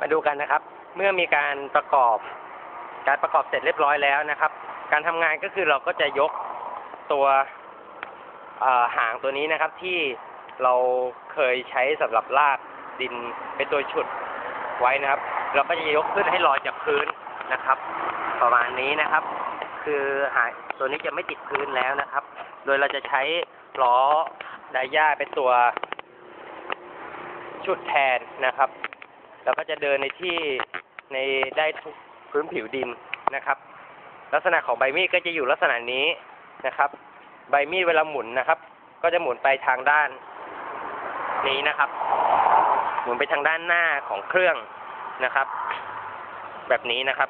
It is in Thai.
มาดูกันนะครับ เมื่อมีการประกอบ การประกอบเสร็จเรียบร้อยแล้วนะครับ การทำงานก็คือเราก็จะยกตัวหางตัวนี้นะครับ ที่เราเคยใช้สำหรับลากดินเป็นตัวฉุดไว้นะครับ เราก็จะยกขึ้นให้ลอยจากพื้นนะครับ ประมาณนี้นะครับ คือหางตัวนี้จะไม่ติดพื้นแล้วนะครับ โดยเราจะใช้ล้อไดย่าเป็นตัวฉุดแทนนะครับ แล้วก็จะเดินในที่ในได้ทุกพื้นผิวดินนะครับ ลักษณะของใบมีดก็จะอยู่ลักษณะนี้นะครับ ใบมีดเวลาหมุนนะครับ ก็จะหมุนไปทางด้านนี้นะครับ หมุนไปทางด้านหน้าของเครื่องนะครับ แบบนี้นะครับ